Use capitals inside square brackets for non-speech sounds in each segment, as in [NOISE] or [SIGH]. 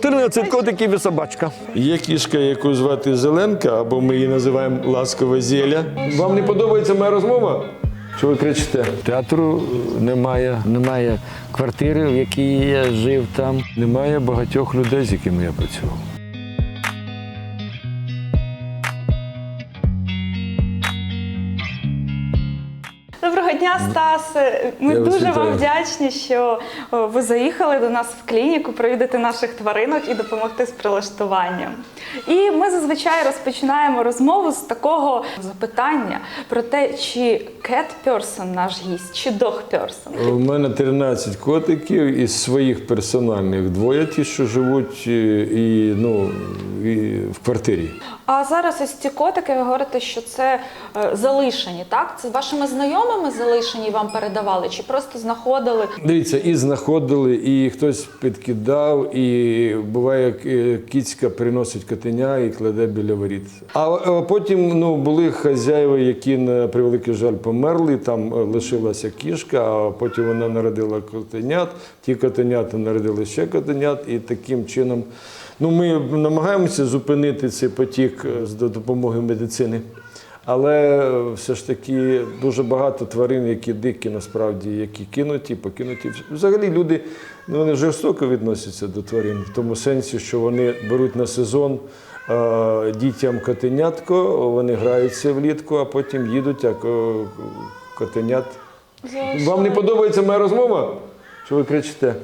13 котиків і собачка. Є кішка, яку звати Зеленка, або ми її називаємо ласкове зілля. Вам не подобається моя розмова? Що ви кричите? Театру немає. Немає квартири, в якій я жив там. Немає багатьох людей, з якими я працював. Доброго дня, Стас. Ми Я дуже вам вдячні, що ви заїхали до нас в клініку провідати наших тваринок і допомогти з прилаштуванням. І ми зазвичай розпочинаємо розмову з такого запитання про те, чи person наш гість, чи person. У мене 13 котиків із своїх персональних двоє ті, що живуть е, і, ну, і в квартирі. А зараз ось ці котики, ви говорите, що це е, залишені, так? Це вашими знайомими залишені вам передавали, чи просто знаходили? Дивіться, і знаходили, і хтось підкидав, і буває, е, кіцька приносить котеня і кладе біля воріт. А е, потім ну, були хазяїви, які на превеликий жаль померли. Там е, лишилася кішка, а потім вона народила котенят. Ті котенята народили ще котенят, і таким чином. Ну, ми намагаємося зупинити цей потік з допомогою медицини. Але все ж таки дуже багато тварин, які дикі, насправді, які кинуті, покинуті. Взагалі люди ну, вони жорстоко відносяться до тварин, в тому сенсі, що вони беруть на сезон е, дітям котенятко, вони граються влітку, а потім їдуть як е, котенят. Вам не подобається моя розмова? Що ви кричите?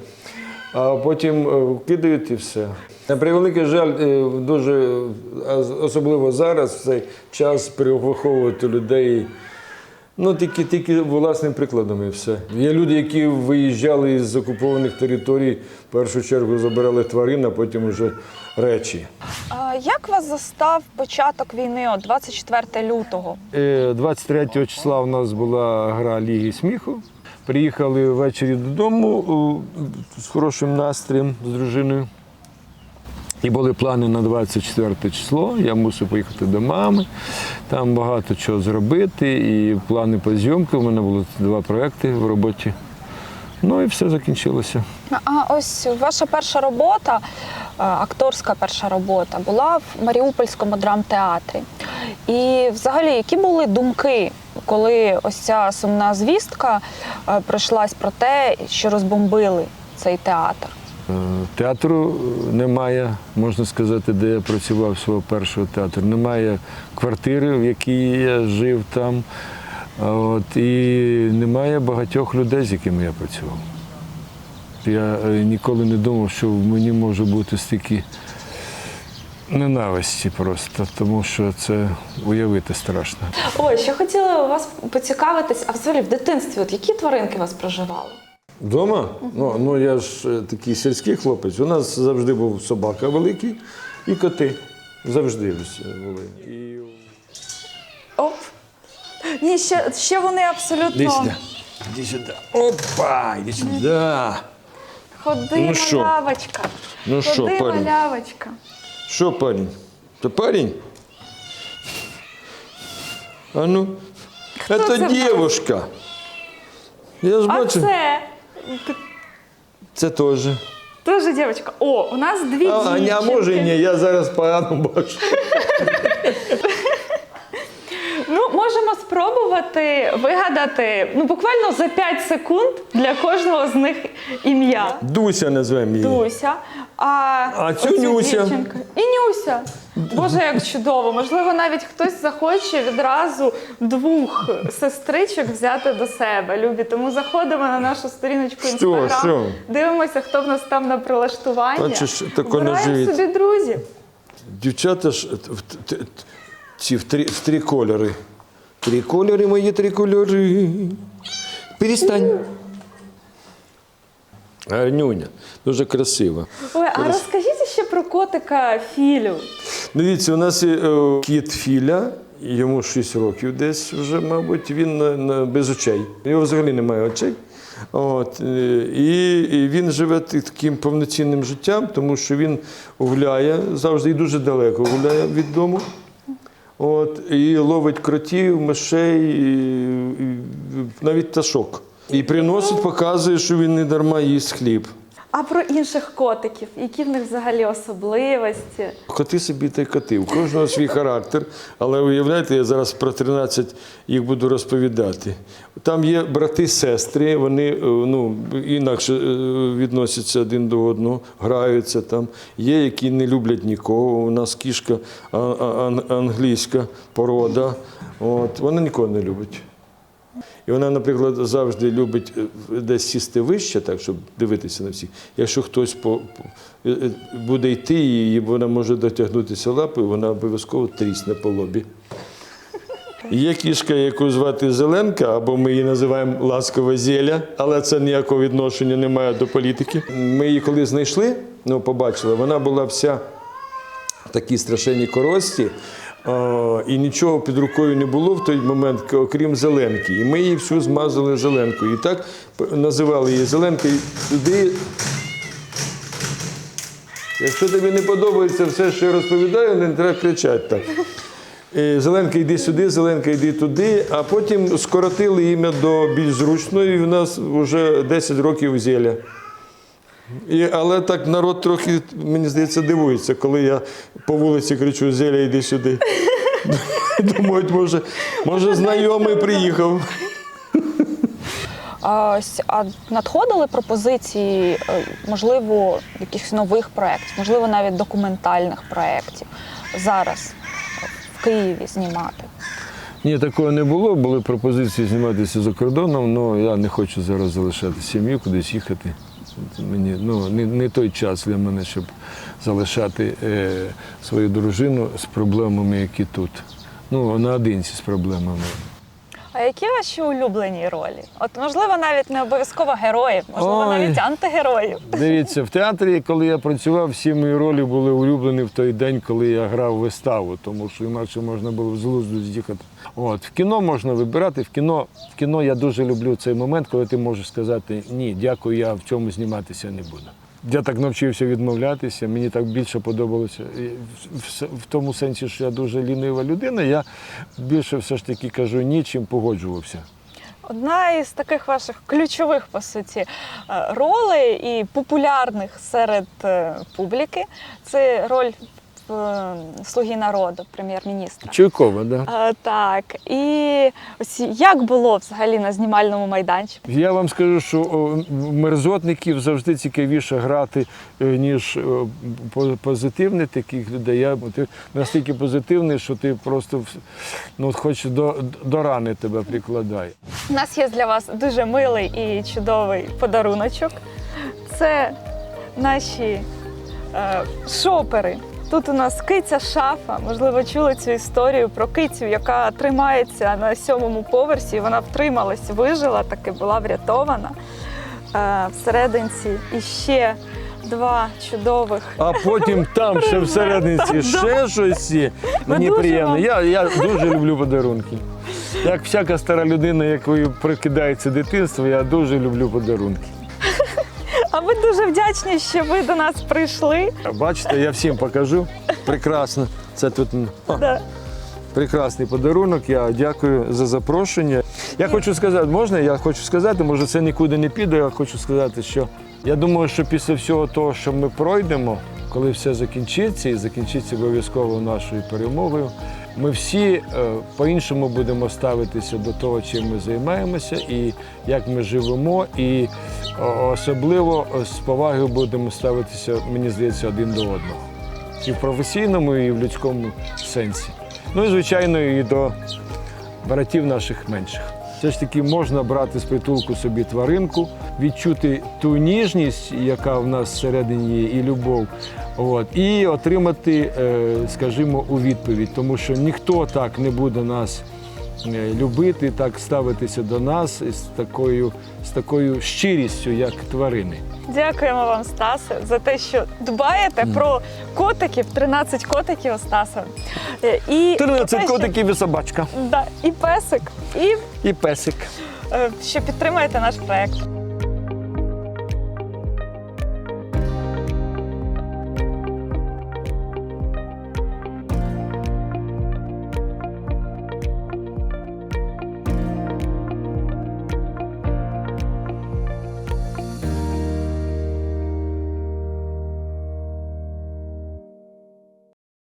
А потім е, кидають і все. На превеликий жаль, е, дуже особливо зараз, в цей час перевиховувати людей. Ну, тільки, тільки власним прикладом і все. Є люди, які виїжджали з окупованих територій, в першу чергу забирали тварин, а потім вже речі. А як вас застав початок війни, от 24 лютого? Е, 23 числа у нас була гра Ліги сміху. Приїхали ввечері додому з хорошим настроєм з дружиною. І були плани на 24 число. Я мусив поїхати до мами, там багато чого зробити. І плани по зйомки. У мене було два проекти в роботі. Ну і все закінчилося. А ось ваша перша робота, е, акторська перша робота, була в Маріупольському драмтеатрі. І взагалі, які були думки, коли ось ця сумна звістка е, пройшлась про те, що розбомбили цей театр? Е, Театру немає, можна сказати, де я працював свого першого театру. Немає квартири, в якій я жив там. От, і немає багатьох людей, з якими я працював. Я е, ніколи не думав, що в мені може бути стільки ненависті просто, тому що це уявити страшно. Ой, ще хотіла вас поцікавитись, а взагалі в дитинстві, от які тваринки вас проживали? Вдома? Ну, ну я ж е, такий сільський хлопець. У нас завжди був собака великий і коти. Завжди були. І... Оп. Ні, ще, ще вони абсолютно Іди сюди. Іди сюди. Опа, іди сюди. ходи, Ну що? малявочка. Ну що, ходи, парень? малявочка. Що, парень? Це парень? А ну. це Це в нас? дівушка. Я ж А бачу. це Це теж. теж дівчинка. О, у нас дві А, а, а може і ні, я зараз погано бачу. [LAUGHS] Ну, можемо спробувати вигадати ну, буквально за 5 секунд для кожного з них ім'я. Дуся назвемо її. Дуся. А, А цю оцю Нюся. дівчинку. І Нюся. Боже, як чудово. Можливо, навіть хтось захоче відразу двох сестричок взяти до себе. Любі. Тому заходимо на нашу сторіночку інстаграм. Дивимося, хто в нас там на тако Вибираємо собі друзів. Дівчата ж т- ці в три, в три кольори. Три кольори, мої три кольори. Перестань. Гарнюня, дуже красива. Ой, а розкажіть ще про котика Філю. Дивіться, у нас є е, кіт Філя, йому 6 років десь вже, мабуть, він без очей. У нього взагалі немає очей. От, е, і, він живе таким повноцінним життям, тому що він гуляє завжди і дуже далеко гуляє від дому. От, і ловить кротів, мишей, і, і навіть пташок. І приносить, показує, що він не дарма їсть хліб. А про інших котиків, які в них взагалі особливості? Коти собі та й коти. У кожного свій характер. Але уявляєте, я зараз про 13 їх буду розповідати. Там є брати-сестри, вони е, ну, інакше е, відносяться один до одного, граються там. Є, які не люблять нікого. У нас кішка англійська порода. От, вона нікого не любить. І вона, наприклад, завжди любить е, десь сісти вище, так, щоб дивитися на всіх. Якщо хтось по, е, е, буде йти, і вона може дотягнутися лапою, вона обов'язково трісне по лобі. Є кішка, яку звати Зеленка, або ми її називаємо ласкове зілля, але це ніякого відношення не має до політики. Ми її коли знайшли, ну, побачили, вона була вся в такій страшенній корості, і нічого під рукою не було в той момент, окрім зеленки. І ми її всю змазали зеленкою. І так називали її зеленка. І туди. Якщо тобі не подобається все, що я розповідаю, не треба кричати так. Е, Зеленка йди сюди, Зеленка йди туди, а потім скоротили ім'я до більш зручної, і в нас вже 10 років зілля. І, але так народ трохи, мені здається, дивується, коли я по вулиці кричу Зеля, йди сюди. [LAUGHS] Думають, може, може знайомий приїхав. А, ось, а надходили пропозиції, е, можливо, якихось нових проєктів, можливо, навіть документальних проєктів зараз в Києві знімати. Ні, такого не було. Були пропозиції зніматися за кордоном, але я не хочу зараз залишати сім'ю, кудись їхати. Мені ну, не, не той час для мене, щоб залишати е, свою дружину з проблемами, які тут. Ну, наодинці з проблемами. А які ваші улюблені ролі? От, можливо, навіть не обов'язково героїв, можливо, Ой. навіть антигероїв. Дивіться, в театрі, коли я працював, всі мої ролі були улюблені в той день, коли я грав виставу, тому що інакше можна було з глузду з'їхати. От в кіно можна вибирати. В кіно, в кіно я дуже люблю цей момент, коли ти можеш сказати ні, дякую, я в цьому зніматися не буду. Я так навчився відмовлятися, мені так більше подобалося. В- тому сенсі, що я дуже лінива людина, я більше все ж таки кажу ні, чим погоджувався. Одна із таких ваших ключових, по суті, е, ролей і популярних серед е, публіки це роль слуги народу, прем'єр-міністра. Чуйкова, да? Е, Так, і ось як було взагалі на знімальному майданчику? Я вам скажу, що мерзотників завжди цікавіше грати, е, ніж по- позитивних таких людей. Я ти настільки позитивний, що ти просто ну, хоч до, до рани тебе прикладає. У нас є для вас дуже милий і чудовий подаруночок. Це наші е, шопери. Тут у нас киця шафа. Можливо, чули цю історію про кицю, яка тримається на сьомому поверсі. Вона втрималась, вижила, таки була врятована. Е, всерединці і ще два чудових. А потім [LAUGHS] там ще всередині ще щось. є. Мені дуже приємно. вам- Я, я дуже люблю подарунки. Як всяка стара людина, якою прикидається дитинство, я дуже люблю подарунки. А ми дуже вдячні, що ви до нас прийшли. Бачите, я всім покажу. Прекрасно. Це тут. [LAUGHS] Да. Прекрасний подарунок. Я дякую за запрошення. Я хочу сказати, можна? Я хочу сказати, може це нікуди не піде. Я хочу сказати, що я думаю, що після всього того, що ми пройдемо, коли все закінчиться, і закінчиться обов'язково нашою перемогою, ми всі е, по-іншому будемо ставитися до того, чим ми займаємося, і як ми живемо, і особливо е, з повагою будемо ставитися, мені здається, один до одного і в професійному, і в людському сенсі. Ну і звичайно, і до братів наших менших. Все ж таки можна брати з притулку собі тваринку, відчути ту ніжність, яка в нас всередині є, і любов, от, і отримати, е, скажімо, у відповідь, тому що ніхто так не буде нас е, любити, так ставитися до нас з такою, з такою щирістю, як тварини. Дякуємо вам, Стасе, за те, що дбаєте про котиків, 13 котиків Стаса. Е, І 13 про те, що- котиків і собачка, Да, і песик, і і песик. що підтримуєте наш проект.